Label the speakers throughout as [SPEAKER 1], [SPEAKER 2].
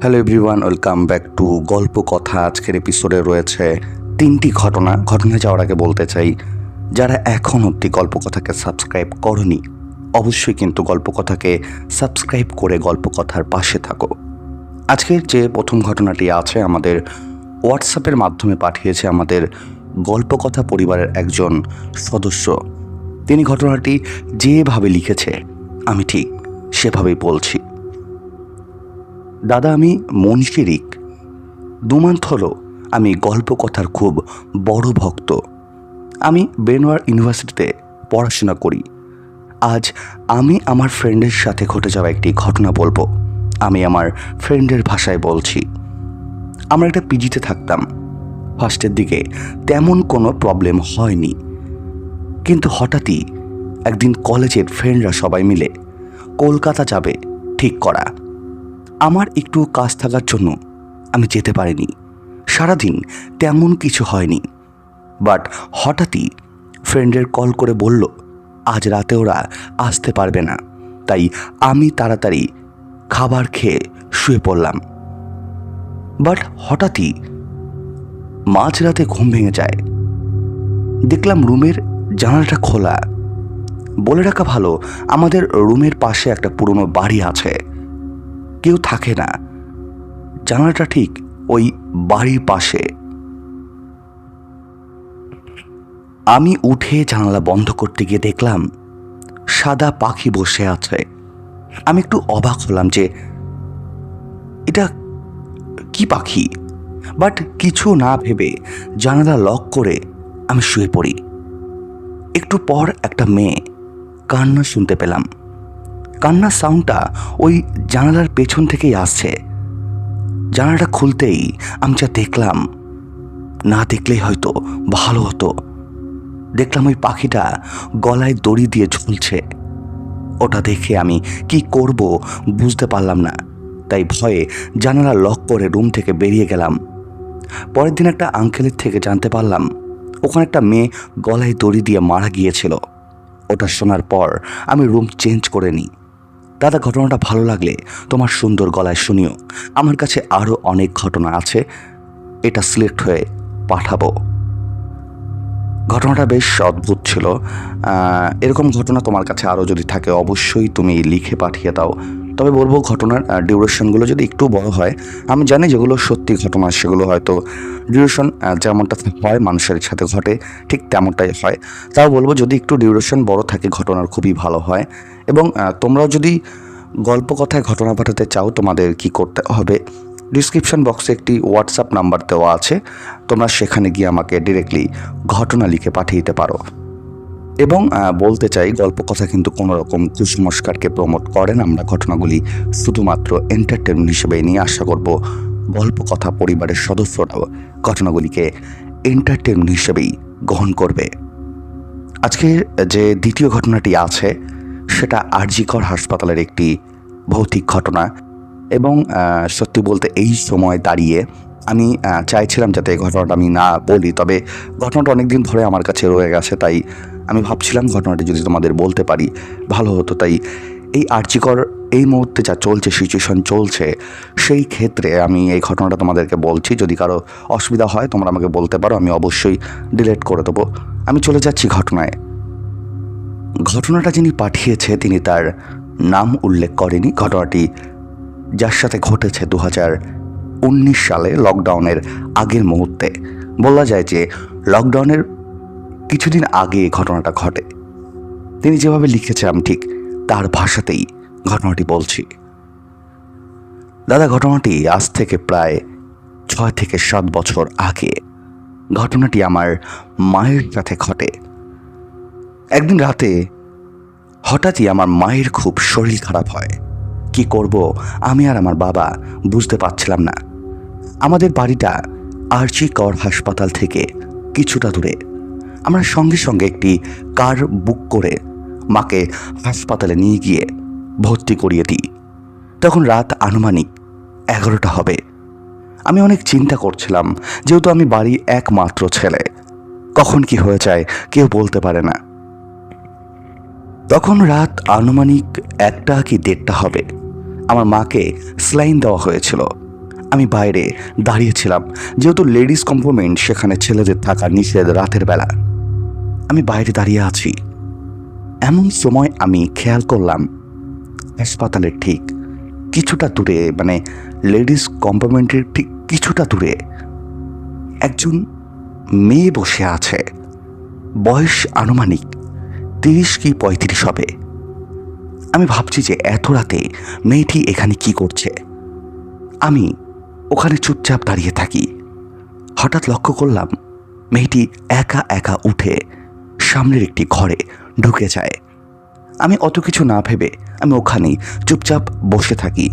[SPEAKER 1] Hello everyone welcome back to Golpo Kotha. আজকের এপিসোডে রয়েছে তিনটি ঘটনা। ঘটনা যাওয়ার আগে বলতে চাই, যারা এখন অবধি গল্প কথাকে সাবস্ক্রাইব করনি, অবশ্যই কিন্তু গল্প কথাকে সাবস্ক্রাইব করে গল্প কথার পাশে থাকো। আজকের যে প্রথম ঘটনাটি আছে, আমাদের হোয়াটসঅ্যাপের মাধ্যমে পাঠিয়েছে আমাদের গল্প কথা পরিবারের একজন সদস্য। তিনি ঘটনাটি যেভাবে লিখেছে, আমি ঠিক সেভাবেই বলছি। দাদা, আমি মনশিরিক দু মান্থ হলো আমি গল্প কথার খুব বড় ভক্ত। আমি বেনোয়ার ইউনিভার্সিটিতে পড়াশোনা করি। আজ আমি আমার ফ্রেন্ডের সাথে ঘটে যাওয়া একটি ঘটনা বলব। আমি আমার ফ্রেন্ডের ভাষায় বলছি। আমরা একটা পিজিতে থাকতাম। ফার্স্টের দিকে তেমন কোনো প্রবলেম হয়নি। কিন্তু হঠাৎই একদিন কলেজের ফ্রেন্ডরা সবাই মিলে, কলকাতা যাবে, ঠিক করা। আমার একটু কাজ থাকার জন্য আমি যেতে পারিনি। সারাদিন তেমন কিছু হয়নি। বাট হঠাৎই ফ্রেন্ডের কল করে বলল, আজ রাতে ওরা আসতে পারবে না। তাই আমি তাড়াতাড়ি খাবার খেয়ে শুয়ে পড়লাম। বাট হঠাৎই মাঝরাতে ঘুম ভেঙে যায়। দেখলাম রুমের জানালাটা খোলা। বলে রাখা ভালো, আমাদের রুমের পাশে একটা পুরনো বাড়ি আছে। কেউ থাকে না। জানালাটা ঠিক ওই বাড়ির পাশে। আমি উঠে জানালা বন্ধ করতে গিয়ে দেখলাম, সাদা পাখি বসে আছে। আমি একটু অবাক হলাম যে, এটা কি পাখি? বাট কিছু না ভেবে জানালা লক করে আমি শুয়ে পড়ি। একটু পর একটা মেয়ে কান্না শুনতে পেলাম। কান্নার সাউন্ডটা ওই জানালার পেছন থেকেই আসছে। জানালাটা খুলতেই আমি যা দেখলাম, না দেখলেই হয়তো ভালো হতো। দেখলাম ওই পাখিটা গলায় দড়ি দিয়ে ঝুলছে। ওটা দেখে আমি কি করব বুঝতে পারলাম না। তাই ভয়ে জানালা লক করে রুম থেকে বেরিয়ে গেলাম। পরের দিন একটা আঙ্কেলের থেকে জানতে পারলাম, ওখানে একটা মেয়ে গলায় দড়ি দিয়ে মারা গিয়েছিল। ওটা শোনার পর আমি রুম চেঞ্জ করে নিই। দাদা, ঘটনাটা ভালো লাগলে তোমার সুন্দর গলায় শুনিও। আমার কাছে আরও অনেক ঘটনা আছে, এটা সিলেক্ট হয়ে পাঠাবো। ঘটনাটা বেশ অদ্ভুত ছিল। এরকম ঘটনা তোমার কাছে আরও যদি থাকে, অবশ্যই তুমি লিখে পাঠিয়ে দাও। তবে বলব, ঘটনার ডিউরেশনগুলো যদি একটু বড় হয়, আমি জানি যেগুলো সত্যি ঘটনা, সেগুলো হয়তো ডিউরেশন যেমনটা হয়, মানুষের সাথে ঘটে, ঠিক তেমনটাই হয়। তাও বলব, যদি একটু ডিউরেশন বড় থাকে, ঘটনার খুবই ভালো হয়। এবং তোমরাও যদি গল্প কথায় ঘটনা পাঠাতে চাও, তোমাদের কি করতে হবে? ডিসক্রিপশন বক্সে একটি হোয়াটসঅ্যাপ নাম্বার দেওয়া আছে। তোমরা সেখানে গিয়ে আমাকে ডিরেক্টলি ঘটনা লিখে পাঠিয়ে দিতে পারো। এবং বলতে চাই গল্প কথা কিন্তু কোনো রকম কুসংস্কারকে প্রমোট করেন আমরা ঘটনাগুলি শুধুমাত্র এন্টারটেনমেন্ট হিসেবে নিয়ে আশা করব। গল্প কথা পরিবারের সদস্যরাও ঘটনাগুলিকে এন্টারটেনমেন্ট হিসেবেই গ্রহণ করবে। আজকের যে দ্বিতীয় ঘটনাটি আছে সেটা আরজিকর হাসপাতালের একটি ভৌতিক ঘটনা। এবং সত্যি বলতে এই সময় দাঁড়িয়ে আমি চাইছিলাম যাতে এই ঘটনাটা আমি না বলি, তবে ঘটনাটা অনেক দিন ধরে আমার কাছে রয়ে গেছে, তাই আমি ভাবছিলাম ঘটনাটি যদি তোমাদের বলতে পারি, ভালো হতো। তাই এই আর্চিকর এই মুহূর্তে যা চলছে সিচুয়েশন চলছে, সেই ক্ষেত্রে আমি এই ঘটনাটা তোমাদেরকে বলছি। যদি কারও অসুবিধা হয়, তোমরা আমাকে বলতে পারো, আমি অবশ্যই ডিলেট করে দেবো। আমি চলে যাচ্ছি ঘটনায়। ঘটনাটা যিনি পাঠিয়েছে, তিনি তার নাম উল্লেখ করেনি। ঘটনাটি যার সাথে ঘটেছে দু উনিশ সালে লকডাউনের আগের মুহূর্তে। বলা যায় যে লকডাউনের কিছুদিন আগে ঘটনাটা ঘটে। তিনি যেভাবে লিখেছে আমি ঠিক তার ভাষাতেই ঘটনাটি বলছি। দাদা, ঘটনাটি আজ থেকে প্রায় ছয় থেকে সাত বছর আগে। ঘটনাটি আমার মায়ের সাথে ঘটে। একদিন রাতে হঠাৎই আমার মায়ের খুব শরীর খারাপ হয়। কি করব? আমি আর আমার বাবা বুঝতে পারছিলাম না। আমাদের বাড়িটা আরজি কর হাসপাতাল থেকে কিছুটা দূরে। আমরা সঙ্গে সঙ্গে একটি কার বুক করে মাকে হাসপাতালে নিয়ে গিয়ে ভর্তি করিয়ে দিই। তখন রাত আনুমানিক এগারোটা হবে। আমি অনেক চিন্তা করছিলাম, যেহেতু আমি বাড়ি একমাত্র ছেলে। কখন কি হয়ে যায় কেউ বলতে পারে না। তখন রাত আনুমানিক একটা কি দেড়টা হবে। আমার মাকে স্লাইন দেওয়া হয়েছিল। আমি বাইরে দাঁড়িয়েছিলাম যেহেতু লেডিস কম্পোমেন্ট সেখানে ছেলেদের থাকা নিষেধ রাতের বেলা। আমি বাইরে দাঁড়িয়ে আছি। এমন সময় আমি খেয়াল করলাম হাসপাতালের ঠিক কিছুটা দূরে মানে লেডিস কম্পার্টমেন্টের ঠিক কিছুটা দূরে একজন মেয়ে বসে আছে। বয়স আনুমানিক তিরিশ কি পঁয়ত্রিশ হবে। আমি ভাবছি যে এত রাতে মেয়েটি এখানে কি করছে। আমি ওখানে চুপচাপ দাঁড়িয়ে থাকি। হঠাৎ লক্ষ্য করলাম মেয়েটি একা একা উঠে সামনের একটি ঘরে ঢুকে যায়। আমি অত কিছু না ভেবে আমি ওখানেই চুপচাপ বসে থাকি।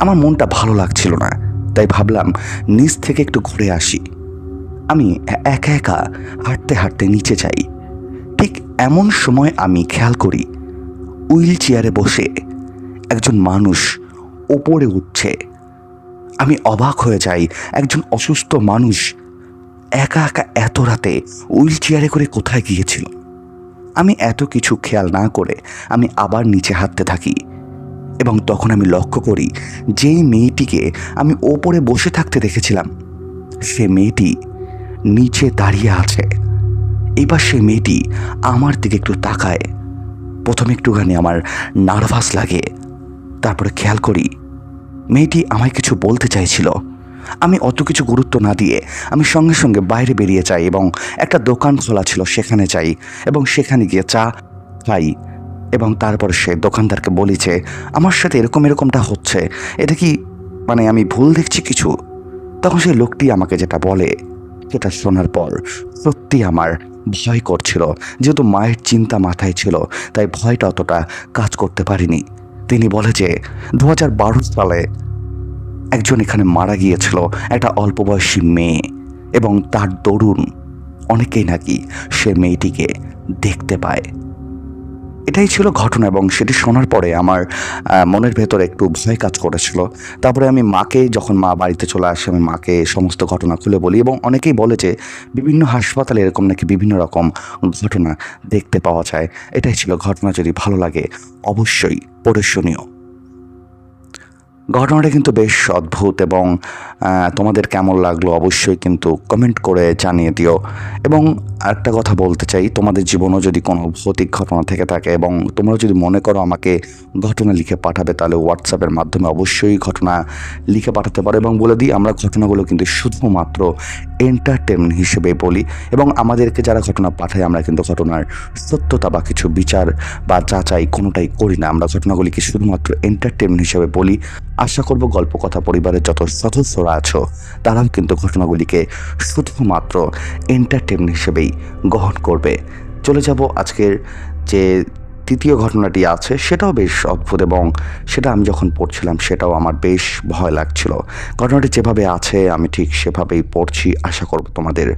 [SPEAKER 1] আমার মনটা ভালো লাগছিল না, তাই ভাবলাম নিচ থেকে একটু ঘুরে আসি। আমি একা একা হাঁটতে হাঁটতে নিচে যাই। এমন সময় আমি খেয়াল করি, হুইল চেয়ারে বসে একজন মানুষ ওপরে উঠছে। আমি অবাক হয়ে যাই, একজন অসুস্থ মানুষ একা একা এত রাতে হুইল চেয়ারে করে কোথায় গিয়েছিল? আমি এত কিছু খেয়াল না করে আমি আবার নিচে হাঁটতে থাকি এবং তখন আমি লক্ষ্য করি, যেই মেয়েটিকে আমি ওপরে বসে থাকতে দেখেছিলাম, সে মেয়েটি নিচে দাঁড়িয়ে আছে। এবার সেই মেয়েটি আমার দিকে একটু তাকায়। প্রথমে একটুখানি আমার নার্ভাস লাগে। তারপরে খেয়াল করি, মেয়েটি আমায় কিছু বলতে চাইছিল। আমি অত কিছু গুরুত্ব না দিয়ে আমি সঙ্গে সঙ্গে বাইরে বেরিয়ে যাই এবং একটা দোকান খোলা ছিল সেখানে যাই এবং সেখানে গিয়ে চা খাই এবং তারপরে সে দোকানদারকে বলি যে, আমার সাথে এরকম এরকমটা হচ্ছে। এটা কি মানে আমি ভুল দেখছি কিছু? তখন সেই লোকটি আমাকে যেটা বলে, সেটা শোনার পর সত্যি আমার ভয় করছিল, যেহেতু মায়ের চিন্তা মাথায় ছিল, তাই ভয়টা অতটা কাজ করতে পারিনি। তিনি বলে যে দু হাজার বারো সালে একজন এখানে মারা গিয়েছিল, একটা অল্প বয়সী মেয়ে, এবং তার দরুন অনেকেই নাকি সে মেয়েটিকে দেখতে পায়। এটাই ছিল ঘটনা এবং সেটি শোনার পরে আমার মনের ভেতরে একটু ভয় কাজ করেছিল। তারপরে আমি মাকে, যখন মা বাড়িতে চলে আসে, আমি মাকে সমস্ত ঘটনা খুলে বলি এবং অনেকেই বলে যে, বিভিন্ন হাসপাতালে এরকম নাকি বিভিন্ন রকম ঘটনা দেখতে পাওয়া যায়। এটাই ছিল ঘটনা, যদি ভালো লাগে অবশ্যই পড়ে ঘটনাটা কিন্তু বেশ অদ্ভুত এবং তোমাদের কেমন লাগল অবশ্যই কিন্তু কমেন্ট করে জানিয়ে দিও। এবং একটা কথা বলতে চাই, তোমাদের জীবনেও যদি কোনো ভৌতিক ঘটনা থেকে থাকে এবং তোমরা যদি মনে করো আমাকে ঘটনা লিখে পাঠাবে, তাহলে হোয়াটসঅ্যাপের মাধ্যমে অবশ্যই ঘটনা লিখে পাঠাতে পারো এবং বলে দিই, আমরা ঘটনাগুলো কিন্তু শুধুমাত্র এন্টারটেনমেন্ট হিসেবে বলি এবং আমাদেরকে যারা ঘটনা পাঠায়, আমরা কিন্তু ঘটনার সত্যতা বা কিছু বিচার বা যাচাই কোনোটাই করি না। আমরা ঘটনাগুলিকে শুধুমাত্র এন্টারটেনমেন্ট হিসেবে বলি। আশা করব গল্প কথা পরিবারের যত সদস্যরা আছো, তারাও কিন্তু ঘটনাগুলিকে শুধুমাত্র এন্টারটেনমেন্ট হিসেবেই গ্রহণ করবে। চলে যাব আজকের যে তৃতীয় ঘটনাটি আছে, সেটাও বেশ অদ্ভুত এবং সেটা আমি যখন পড়ছিলাম, সেটাও আমার বেশ ভয় লাগছিল। ঘটনাটি যেভাবে আছে, আমি ঠিক সেভাবেই পড়ছি, আশা করব তোমাদের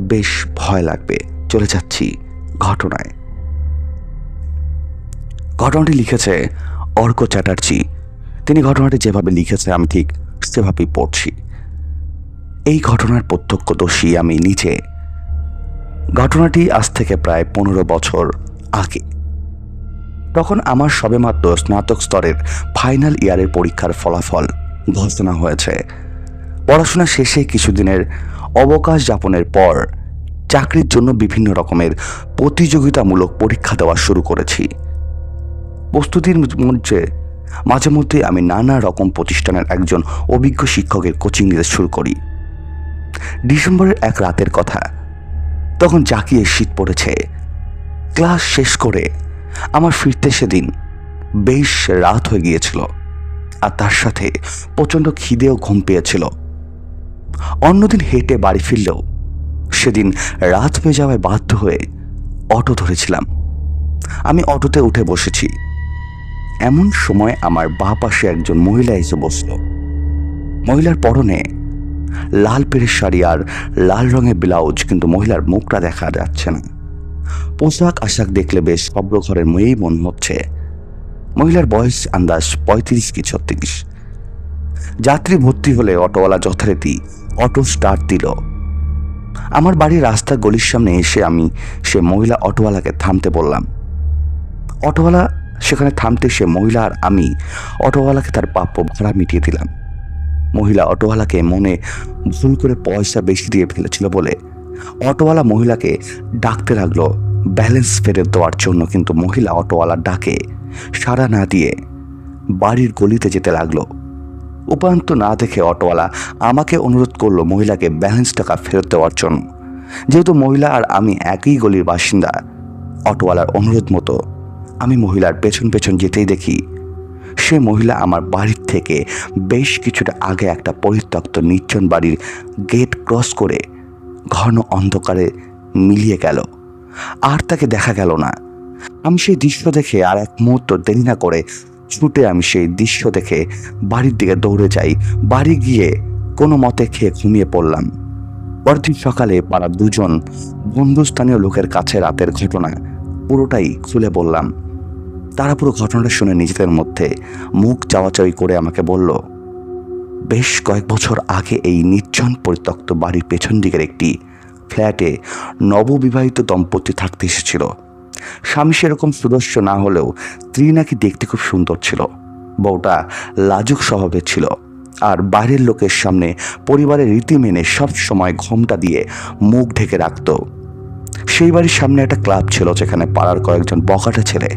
[SPEAKER 1] বেশ ভয় লাগবে। চলে যাচ্ছি ঘটনায়। ঘটনাটি লিখেছে অর্ক চ্যাটার্জি। তিনি ঘটনাটি যেভাবে লিখেছে, আমি ঠিক সেভাবেই পড়ছি। এই ঘটনার প্রত্যক্ষদর্শী আমি নিজে। ঘটনাটি আজ থেকে প্রায় পনেরো বছর আগে। তখন আমার সবেমাত্র স্নাতক স্তরের ফাইনাল ইয়ারের পরীক্ষার ফলাফল ঘোষণা হয়েছে। পড়াশোনা শেষে কিছুদিনের অবকাশ যাপনের পর চাকরির জন্য বিভিন্ন রকমের প্রতিযোগিতামূলক পরীক্ষা দেওয়া শুরু করেছি। প্রস্তুতির মধ্যে মাঝে মধ্যে আমি নানা রকম প্রতিষ্ঠানের একজন অভিজ্ঞ শিক্ষকের কোচিং নিতে শুরু করি। ডিসেম্বরের এক রাতের কথা। তখন জাকিয়ে শীত পড়েছে। ক্লাস শেষ করে আমার ফিরতে সেদিন বেশ রাত হয়ে গিয়েছিল আর তার সাথে প্রচণ্ড খিদেও ঘুম পেয়েছিল। অন্যদিন হেঁটে বাড়ি ফিরলেও সেদিন রাত হয়ে যাওয়ায় বাধ্য হয়ে অটো ধরেছিলাম। আমি অটোতে উঠে বসেছি। এমন সময় আমার বাঁ পাশে একজন মহিলা এসে বসল। মহিলার পরনে লাল পেরের শাড়ি আর লাল রঙের ব্লাউজ, কিন্তু মহিলার মুখটা দেখা যাচ্ছে না। পোশাক আশাক দেখলে বেশ অব্র ঘরের মেয়েই মনে হচ্ছে। মহিলার বয়স আন্দাজ পঁয়ত্রিশ কি ছত্রিশ। যাত্রী ভর্তি হলে অটোওয়ালা যথারীতি অটো স্টার্ট দিল। আমার বাড়ির রাস্তা গলির সামনে এসে আমি সে মহিলা অটোওয়ালাকে থামতে বললাম। অটোওয়ালা সেখানে থামতে সে মহিলা আর আমি অটোওয়ালাকে তার প্রাপ্য ভাড়া মিটিয়ে দিলাম। মহিলা অটোওয়ালাকে মনে ভুল করে পয়সা বেশি দিয়ে ফেলেছিল বলে অটোওয়ালা মহিলাকে ডাকতে লাগল ব্যালেন্স ফেরত দেওয়ার জন্য, কিন্তু মহিলা অটোওয়ালা ডাকে সাড়া না দিয়ে বাড়ির গলিতে যেতে লাগল। উপায়ন্ত না দেখে অটোওয়ালা আমাকে অনুরোধ করল মহিলাকে ব্যালেন্স টাকা ফেরত দেওয়ার জন্য। যেহেতু মহিলা আর আমি একই গলির বাসিন্দা, অটোওয়ালার অনুরোধ মতো আমি মহিলার পেছন পেছন যেতেই দেখি, সে মহিলা আমার বাড়ির থেকে বেশ কিছুটা আগে একটা পরিত্যক্ত নির্জন বাড়ির গেট ক্রস করে ঘন অন্ধকারে মিলিয়ে গেল। আর তাকে দেখা গেল না। আমি সেই দৃশ্য দেখে আর এক মুহূর্ত দেরি না করে ছুটে আমি সেই দৃশ্য দেখে বাড়ির দিকে দৌড়ে যাই। বাড়ি গিয়ে কোনো মতে খেয়ে ঘুমিয়ে পড়লাম। পরদিন সকালে পাড়া দুজন বন্ধুস্থানীয় লোকের কাছে রাতের ঘটনা পুরোটাই খুলে বললাম। তারা পুরো ঘটনাটা শুনে নিজেদের মধ্যে মুখ চাওয়াচাওয়ি করে আমাকে বলল, বেশ কয়েক বছর আগে এই নির্জন পরিত্যক্ত বাড়ির পেছন দিকের একটি ফ্ল্যাটে নববিবাহিত দম্পতি থাকতে এসেছিল। স্বামী সেরকম সুদর্শ না হলেও স্ত্রী নাকি দেখতে খুব সুন্দর ছিল। বউটা লাজুক স্বভাবের ছিল। আর বাইরের লোকের সামনে পরিবারের রীতি মেনে সব সময় ঘোমটা দিয়ে মুখ ঢেকে রাখতো। সেই বাড়ির সামনে একটা ক্লাব ছিল যেখানে পাড়ার কয়েকজন বকাটে ছেলে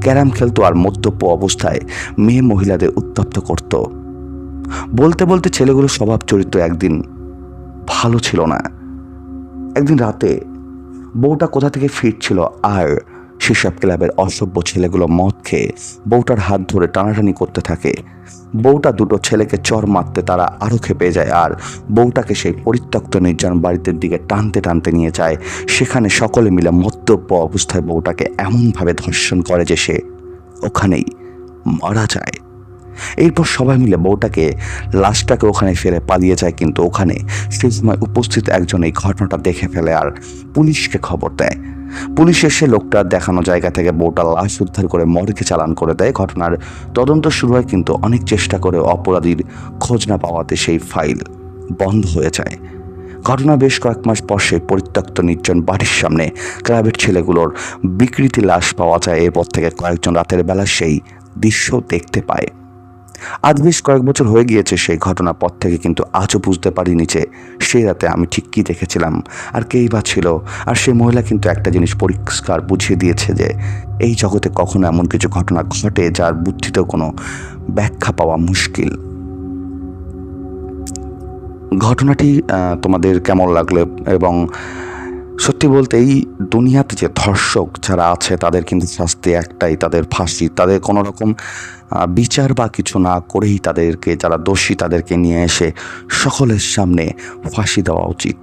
[SPEAKER 1] ক্যারাম খেলতো আর মদ্যপ অবস্থায় মেয়ে মহিলাদের উত্তপ্ত করত। বলতে বলতে ছেলেগুলোর স্বভাব চরিত্র একদিন ভালো ছিল না। একদিন রাতে বউটা কোথা থেকে ফিরছিল আর সেসব ক্লাবের অসভ্য ছেলেগুলো মদ খেয়ে বউটার হাত ধরে টানাটানি করতে থাকে। বউটা দুটো ছেলেকে চর মারতে তারা আরও খেপে যায় আর বউটাকে সেই পরিত্যক্ত নির্জন বাড়িতে দিকে টানতে টানতে নিয়ে যায়। সেখানে সকলে মিলে মদ্যপ অবস্থায় বউটাকে এমনভাবে ধর্ষণ করে যে সে ওখানেই মারা যায়। এরপর সবাই মিলে বউটাকে, লাশটাকে ওখানে ফেলে পালিয়ে যায়, কিন্তু ওখানে সেই সময় উপস্থিত একজন এই ঘটনাটা দেখে ফেলে আর পুলিশকে খবর দেয়। পুলিশ এসে লোকটার দেখানো জায়গা থেকে বউটার লাশ উদ্ধার করে মর্গে চালান করে দেয়। ঘটনার তদন্ত শুরু হয়, কিন্তু অনেক চেষ্টা করে অপরাধীর খোঁজ না পাওয়াতে সেই ফাইল বন্ধ হয়ে যায়। ঘটনা বেশ কয়েক মাস পর সেই পরিত্যক্ত নির্জন বাড়ির সামনে ক্লাবের ছেলেগুলোর বিকৃতি লাশ পাওয়া যায়। এরপর থেকে কয়েকজন রাতের বেলা সেই দৃশ্য দেখতে পায়। আজ বেশ কয়েক বছর হয়ে গিয়েছে সেই ঘটনার পর থেকে, কিন্তু আজও বুঝতে পারিনি যে সেই রাতে আমি ঠিক কী দেখেছিলাম, আর কেই বা ছিল। আর সেই মহিলা কিন্তু একটা জিনিস পরিষ্কার বুঝিয়ে দিয়েছে যে এই জগতে কখনো এমন কিছু ঘটনা ঘটে যার বুদ্ধিতেও কোনো ব্যাখ্যা পাওয়া মুশকিল। ঘটনাটি তোমাদের কেমন লাগল? এবং সত্যি বলতে এই দুনিয়াতে যে ধর্ষক যারা আছে, তাদের কিন্তু শাস্তি একটাই, তাদের ফাঁসি, তাদের কোনো রকম বিচার বা কিছু না করেই তাদেরকে, যারা দোষী, তাদেরকে নিয়ে এসে সকলের সামনে ফাঁসি দেওয়া উচিত।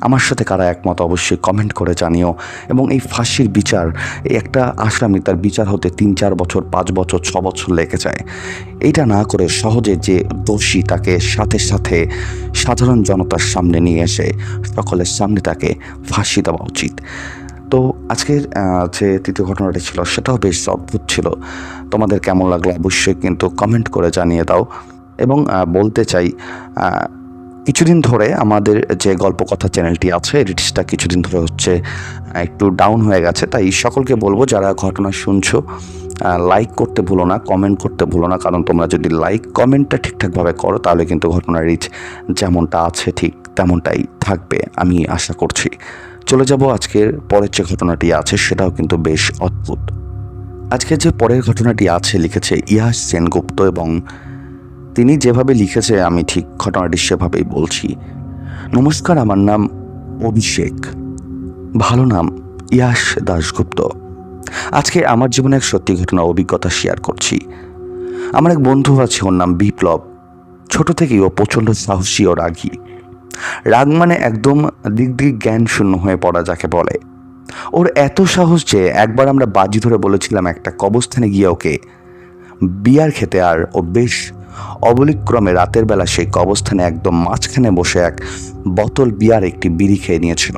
[SPEAKER 1] আমার সাথে কারা একমত অবশ্যই কমেন্ট করে জানিও। এবং এই ফাঁসির বিচার একটা আসামি তার বিচার হতে তিন, চার বছর, পাঁচ বছর, ছ বছর লেগে যায়। এটা না করে সহজে যে দোষী তাকে সাথে সাথে সাধারণ জনতার সামনে নিয়ে এসে সকলের সামনে তাকে ফাঁসি দেওয়া উচিত। তো আজকের যে তৃতীয় ঘটনাটি ছিল সেটাও বেশ অদ্ভুত ছিল। তোমাদের কেমন লাগল অবশ্যই কিন্তু কমেন্ট করে জানিয়ে দাও। এবং বলতে চাই কিছুদিন ধরে আমাদের যে গল্প কথা চ্যানেলটি আছে রিটিসটা কিছুদিন ধরে হচ্ছে একটু ডাউন হয়ে গেছে। তাই সকলকে বলব, যারা ঘটনা শুনছো লাইক করতে ভুলো না কমেন্ট করতে ভুলো না। কারণ তোমরা যদি লাইক কমেন্টটা ঠিকঠাকভাবে করো, তাহলে কিন্তু ঘটনার রিচ যেমনটা আছে ঠিক তেমনটাই থাকবে, আমি আশা করছি। চলে যাব আজকের পরের যে ঘটনাটি আছে সেটাও কিন্তু বেশ অদ্ভুত। আজকের যে পরের ঘটনাটি আছে লিখেছে ইয়াস সেনগুপ্ত এবং তিনি যেভাবে লিখেছে, আমি ঠিক ঘটনাটি সেভাবেই বলছি। নমস্কার, আমার নাম অভিষেক। ভালো নাম ইয়াস দাশগুপ্ত। আজকে আমার জীবনে এক সত্যি ঘটনা অভিজ্ঞতা শেয়ার করছি। আমার এক বন্ধু আছে, ওর নাম বিপ্লব। ছোট থেকেই ও প্রচণ্ড সাহসী ও রাগী। রাগ মানে একদম দিক দিক জ্ঞান শূন্য হয়ে পড়া যাকে বলে। ওর এত সাহস যে একবার আমরা বাজি ধরে বলেছিলাম একটা কবস্থানে গিয়ে ওকে। বিয়ার খেতে আর ও বেশ অবলিক্রমে রাতের বেলা সেই কবস্থানে একদম মাঝখানে বসে এক বোতল বিয়ার একটি বিড়ি খেয়ে নিয়েছিল।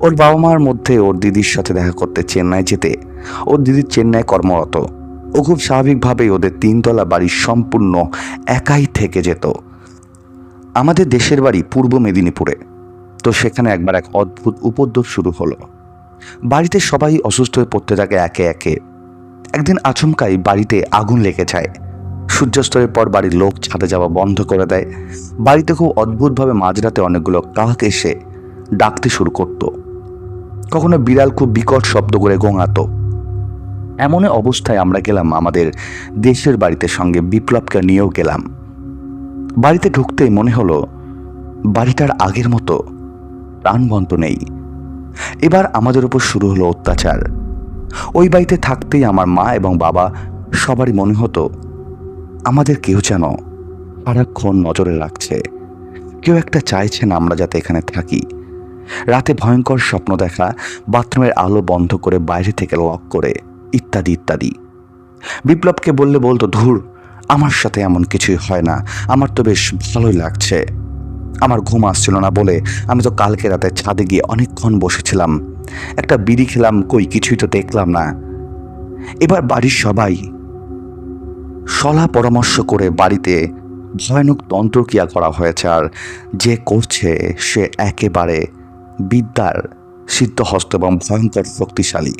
[SPEAKER 1] ওর বাবা মার মধ্যে ওর দিদির সাথে দেখা করতে চেন্নাই যেতে ওর দিদির চেন্নাই কর্মরত। ও খুব স্বাভাবিকভাবেই ওদের তিনতলা বাড়ি সম্পূর্ণ একাই থেকে যেত। আমাদের দেশের বাড়ি পূর্ব মেদিনীপুরে। তো সেখানে একবার এক অদ্ভুত উপদ্রব শুরু হলো। বাড়িতে সবাই অসুস্থ হয়ে পড়তে থাকে একে একে। একদিন আচমকাই বাড়িতে আগুন লেগে যায়। সূর্যাস্তরের পর বাড়ির লোক ছাদে যাওয়া বন্ধ করে দেয়। বাড়িতে খুব অদ্ভুতভাবে মাঝরাতে অনেকগুলো কাক এসে ডাকতে শুরু করত। কখনো বিড়াল খুব বিকট শব্দ করে গোঙাতো এমন অবস্থায় আমরা গেলাম আমাদের দেশের বাড়িতে সঙ্গে বিপ্লবকে নিয়েও গেলাম। বাড়িতে ঢুকতেই মনে হলো, বাড়িটার আগের মতো প্রাণবন্ত নেই। এবার আমাদের উপর শুরু হলো অত্যাচার। ওই বাড়িতে থাকতেই আমার মা এবং বাবা সবারই মনে হতো, আমাদের কেউ যেন সারাক্ষণ নজরে রাখছে। কেউ একটা চাইছে না আমরা যাতে এখানে থাকি। রাতে ভয়ঙ্কর স্বপ্ন দেখা, বাথরুমের আলো বন্ধ করে বাইরে থেকে লক করে, ইত্যাদি ইত্যাদি। বিপ্লবকে বললে বলতো, ধুর আমার সাথে এমন কিছুই হয় না। আমার তো বেশ ভালোই লাগছে। আমার ঘুম আসছিল না বলে আমি তো কালকে রাতে ছাদে গিয়ে অনেকক্ষণ বসেছিলাম। একটা বিড়ি খেলাম, কই কিছুই তো দেখলাম না। এবার বাড়ির সবাই সলা পরামর্শ করে বাড়িতে ভয়ানক তন্ত্রক্রিয়া করা হয়েছে আর যে করছে সে একেবারে বিদ্যার সিদ্ধহস্ত এবং ভয়ঙ্কর শক্তিশালী।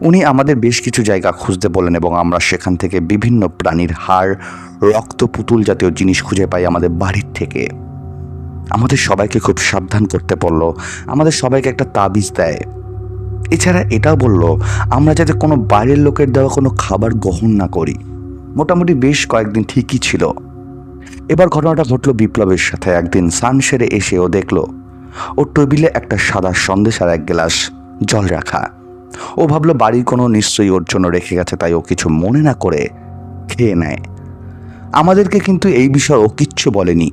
[SPEAKER 1] উনি আমাদের বেশ কিছু জায়গা খুঁজতে বলেন এবং আমরা সেখান থেকে বিভিন্ন প্রাণীর হাড়, রক্ত, পুতুল জাতীয় জিনিস খুঁজে পাই আমাদের বাড়ির থেকে। আমাদের সবাইকে খুব সাবধান করতে বলল, আমাদের সবাইকে একটা তাবিজ দেয়। এছাড়া এটাও বলল, আমরা যাতে কোনো বাইরের লোকের দেওয়া কোনো খাবার গ্রহণ না করি। মোটামুটি বেশ কয়েকদিন ঠিকই ছিল। এবার ঘটনাটা ঘটলো বিপ্লবের সাথে। একদিন সান সেরে এসে ও দেখল, ওর টেবিলে একটা সাদা সন্দেশ আর এক গ্লাস জল রাখা। ও ভাবলো বাড়ির কোনো নিশ্চয়ই ওর জন্য রেখে গেছে, তাই ও কিছু মনে না করে খেয়ে নেয়। আমাদেরকে কিন্তু এই বিষয়ে ও কিচ্ছু বলেনি।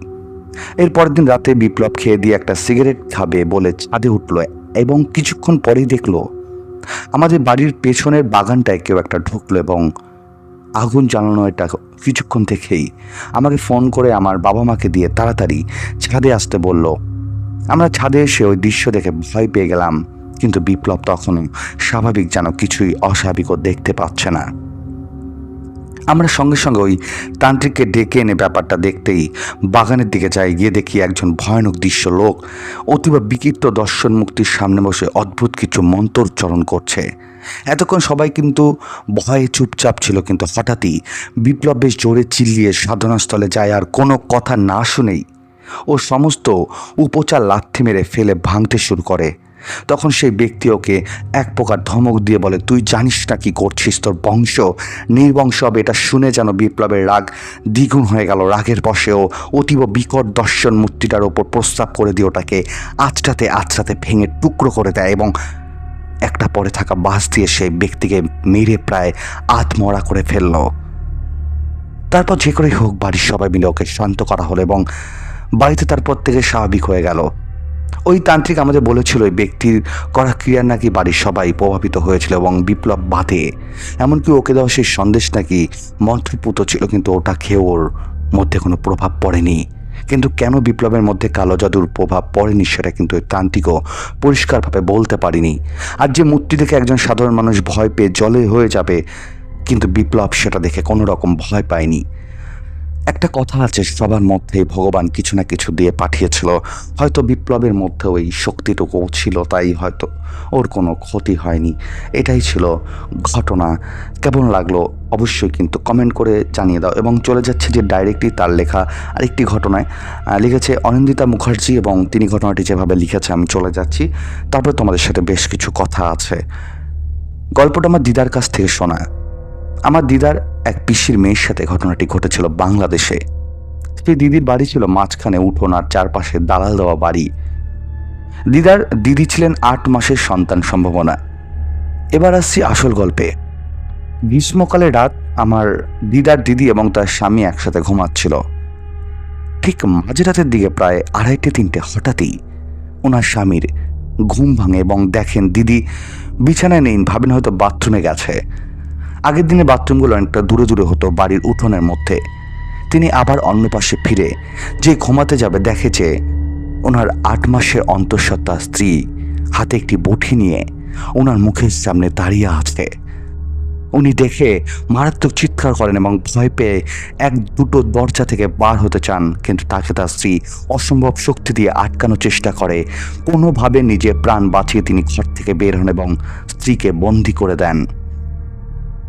[SPEAKER 1] এর পরের দিন রাতে বিপ্লব খেয়ে দিয়ে একটা সিগারেট খাবে বলে ছাদে উঠল এবং কিছুক্ষণ পরেই দেখল, আমাদের বাড়ির পেছনের বাগানটায় কেউ একটা ঢুকলো এবং আগুন জ্বালানো এটা কিছুক্ষণ থেকেই আমাকে ফোন করে আমার বাবা মাকে দিয়ে তাড়াতাড়ি ছাদে আসতে বলল। আমরা ছাদে এসে ওই দৃশ্য দেখে ভয় পেয়ে গেলাম। কিন্তু বিপ্লব তখনও স্বাভাবিক যেন কিছুই অস্বাভাবিকও দেখতে পাচ্ছে না। আমরা সঙ্গে সঙ্গে ওই তান্ত্রিককে ডেকে এনে ব্যাপারটা দেখতেই বাগানের দিকে যাই, গিয়ে দেখি একজন ভয়ানক দৃশ্য লোক, অতিবা বিকৃত দর্শন মুক্তির সামনে বসে অদ্ভুত কিছু মন্ত্রোচ্চারণ করছে। এতক্ষণ সবাই কিন্তু ভয়ে চুপচাপ ছিল, কিন্তু হঠাৎই বিপ্লব বেশ জোরে চিল্লিয়ে সাধনাস্থলে যায় আর কোনো কথা না শুনেই ও সমস্ত উপচার লাথি মেরে ফেলে ভাঙতে শুরু করে। তখন সেই ব্যক্তি ওকে এক প্রকার ধমক দিয়ে বলে, তুই জানিস না কি করছিস তোর বংশ? নির্বংশ হবে, এটা শুনে যেন বিপ্লবের রাগ দ্বিগুণ হয়ে গেল। রাগের বসেও অতীব বিকট দর্শন মূর্তিটার ওপর প্রস্তাব করে দিয়ে ওটাকে আঁচড়াতে আঁচড়াতে ভেঙে টুকরো করে দেয় এবং একটা পরে থাকা বাস দিয়ে সেই ব্যক্তিকে মেরে প্রায় আত্মরা করে ফেলল। তারপর যে করেই হোক, বাড়ির সবাই মিলে ওকে শান্ত করা হলো এবং বাড়িতে তারপর থেকে স্বাভাবিক হয়ে গেল। ওই তান্ত্রিক আমাদের বলেছিল ওই ব্যক্তির করা ক্রিয়ার নাকি বাড়ির সবাই প্রভাবিত হয়েছিল এবং বিপ্লব বাদে। এমনকি ওকে দেওয়া সেই সন্দেশ নাকি মন্ত্রপুত ছিল, কিন্তু ওটা খেয়ে ওর মধ্যে কোনো প্রভাব পড়েনি। কিন্তু কেন বিপ্লবের মধ্যে কালো জাদুর প্রভাব পড়েনি সেটা কিন্তু ওই তান্ত্রিকও পরিষ্কারভাবে বলতে পারিনি। আর যে মূর্তি দেখে একজন সাধারণ মানুষ ভয় পেয়ে জলে হয়ে যাবে, কিন্তু বিপ্লব সেটা দেখে কোনো রকম ভয় পায়নি। একটা কথা আছে, সবার মধ্যে ভগবান কিছু না কিছু দিয়ে পাঠিয়েছিল। হয়তো বিপ্লবের মধ্যে ওই শক্তিটুকু ছিল, তাই হয়তো ওর কোনো ক্ষতি হয়নি। এটাই ছিল ঘটনা। কেমন লাগল অবশ্যই কিন্তু কমেন্ট করে জানিয়ে দাও। এবং চলে যাচ্ছে যে ডাইরেক্টলি তার লেখা আরেকটি ঘটনায়। লিখেছে অনিন্দিতা মুখার্জি এবং তিনি ঘটনাটি যেভাবে লিখেছে, আমি চলে যাচ্ছি। তারপরে তোমাদের সাথে বেশ কিছু কথা আছে। গল্পটা আমার দিদার কাছ থেকে শোনা। আমার দিদার এক পিসির মেয়ের সাথে ঘটনাটি ঘটেছিল বাংলাদেশে। সেই দিদির বাড়ি ছিল মাঝখানে উঠোন আর চারপাশে দালাল দেওয়া বাড়ি। দিদার দিদি ছিলেন আট মাসের সন্তান সম্ভাবনা। এবার আসছি আসল গল্পে। গ্রীষ্মকালে রাত আমার দিদার দিদি এবং তার স্বামী একসাথে ঘুমাচ্ছিল। ঠিক মাঝরাতের দিকে প্রায় আড়াইটে তিনটে হঠাৎই ওনার স্বামীর ঘুম ভাঙে এবং দেখেন দিদি বিছানায় নেই, ভাবেন হয়তো বাথরুমে গেছে। আগের দিনে বাথরুমগুলো অনেকটা দূরে দূরে হতো বাড়ির উঠোনের মধ্যে। তিনি আবার অন্য পাশে ফিরে, যে ঘুমাতে যাবে দেখে যে ওনার আট মাসের অন্তঃসত্ত্বা স্ত্রী হাতে একটি বটি নিয়ে ওনার মুখের সামনে দাঁড়িয়ে আছে। উনি দেখে মারাত্মক চিৎকার করেন এবং ভয় পেয়ে এক দুটো দরজা থেকে বার হতে চান, কিন্তু তাকে তার স্ত্রী অসম্ভব শক্তি দিয়ে আটকানোর চেষ্টা করে। কোনোভাবে নিজে প্রাণ বাঁচিয়ে তিনি ঘর থেকে বের হন এবং স্ত্রীকে বন্দি করে দেন।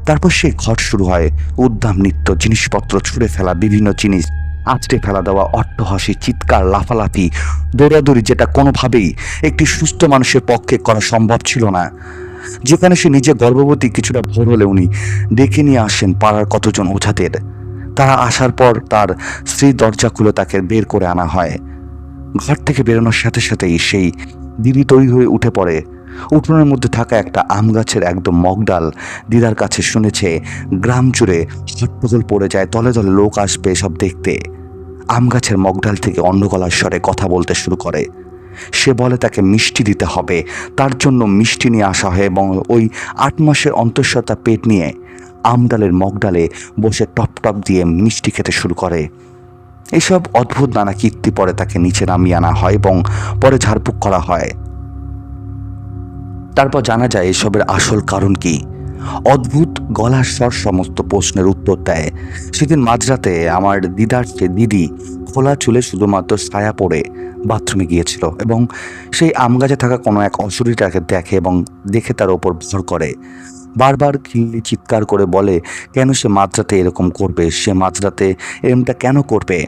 [SPEAKER 1] তারপর সেই ঘট শুরু হয়। উদ্দাম নৃত্য জিনিসপত্র ছুঁড়ে ফেলা বিভিন্ন জিনিস, আঁচড়ে ফেলা দেওয়া অট্টহাসি, চিৎকার, লাফালাফি, দৌড়াদৌড়ি যেটা কোনোভাবেই একটি সুস্থ মানুষের পক্ষে করা সম্ভব ছিল না। যেখানে সে নিজে গর্ভবতী কিছুটা ভোর হলে উনি ডেকে নিয়ে আসেন পাড়ার কতজন ওঝাদের। তারা আসার পর তার স্ত্রী দরজা খুলে তাকে বের করে আনা হয়। ঘর থেকে বেরোনোর সাথে সাথেই সেই দিদি তৈরি হয়ে উঠে পড়ে। উঠোনের মধ্যে থাকা একটা আম গাছের একদম মগডাল দিদার কাছে শুনেছে, গ্রাম জুড়ে হট্টগোল পড়ে যায়, তলে তলে লোক আসবে সব দেখতে। আম গাছের মগডাল থেকে অন্য স্বরে কথা বলতে শুরু করে। সে বলে তাকে মিষ্টি দিতে হবে, তার জন্য মিষ্টি নিয়ে আসা হয় এবং ওই আট মাসের অন্তঃসত্ত্বা পেট নিয়ে আমডালের মগডালে বসে টপ টপ দিয়ে মিষ্টি খেতে শুরু করে। এসব অদ্ভুত নানা কীর্তি পরে তাকে নিচে নামিয়ে আনা হয় এবং পরে ঝাড়ফুঁক করা হয়। তারপর জানা যায় এসবের আসল কারণ কি? অদ্ভুত গলার স্বর সমস্ত প্রশ্নের উত্তর দেয়। সেদিন মাঝরাতে আমার দিদার যে দিদি, খোলা চুলে শুধুমাত্র ছায়া পড়ে বাথরুমে গিয়েছিল এবং সেই আম গাছে থাকা কোনো এক অসুরিটাকে দেখে এবং দেখে তার ওপর ভর করে। বারবার খিল্লি চিৎকার করে বলে, কেন সে মাঝরাতে এরকম করবে? সে মাঝরাতে এরমটা কেন করবে?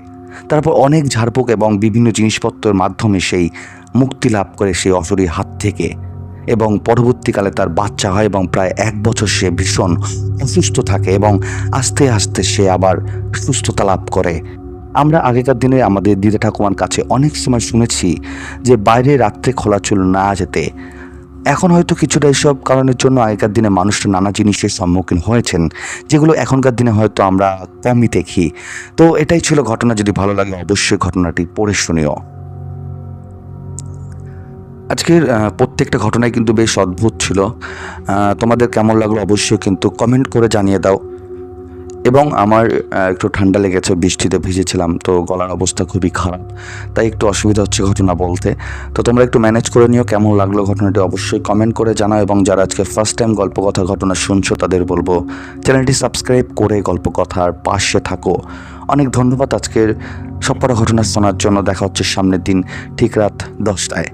[SPEAKER 1] তারপর অনেক ঝাড়ফুঁক এবং বিভিন্ন জিনিসপত্রের মাধ্যমে সেই মুক্তি লাভ করে সেই অসুরীর হাত থেকে এবং পরবর্তীকালে তার বাচ্চা হয় এবং প্রায় এক বছর সে ভীষণ অসুস্থ থাকে এবং আস্তে আস্তে সে আবার সুস্থতা লাভ করে। আমরা আগেকার দিনে আমাদের দিদা ঠাকুমার কাছে অনেক সময় শুনেছি যে বাইরে রাত্রে খোলা চুল না যেতে। এখন হয়তো কিছুটা এসব কারণের জন্য আগেকার দিনে মানুষরা নানা জিনিসের সম্মুখীন হয়েছেন, যেগুলো এখনকার দিনে হয়তো আমরা কমই দেখি। তো এটাই ছিল ঘটনা, যদি ভালো লাগে অবশ্যই ঘটনাটি পড়ে শুনিও। আজকের প্রত্যেকটা ঘটনাই কিন্তু বেশ অদ্ভুত ছিল। তোমাদের কেমন লাগল অবশ্যই কিন্তু কমেন্ট করে জানিয়ে দাও। এবং আমার একটু ঠান্ডা লেগেছে, বৃষ্টিতে ভিজেছিলাম, তো গলার অবস্থা খুবই খারাপ। তাই একটু অসুবিধা হচ্ছে ঘটনা বলতে। তো তোমরা একটু ম্যানেজ করে নিও, কেমন লাগল ঘটনাটি অবশ্যই কমেন্ট করে জানাও। এবং যারা আজকে ফার্স্ট টাইম গল্প কথা ঘটনা শুনছো, তাদের বলব চ্যানেলটি সাবস্ক্রাইব করে গল্প কথার পাশে থাকো। অনেক ধন্যবাদ আজকের সবকটা ঘটনা শোনার জন্য। দেখা হচ্ছে সামনের দিন, ঠিক রাত দশটায়।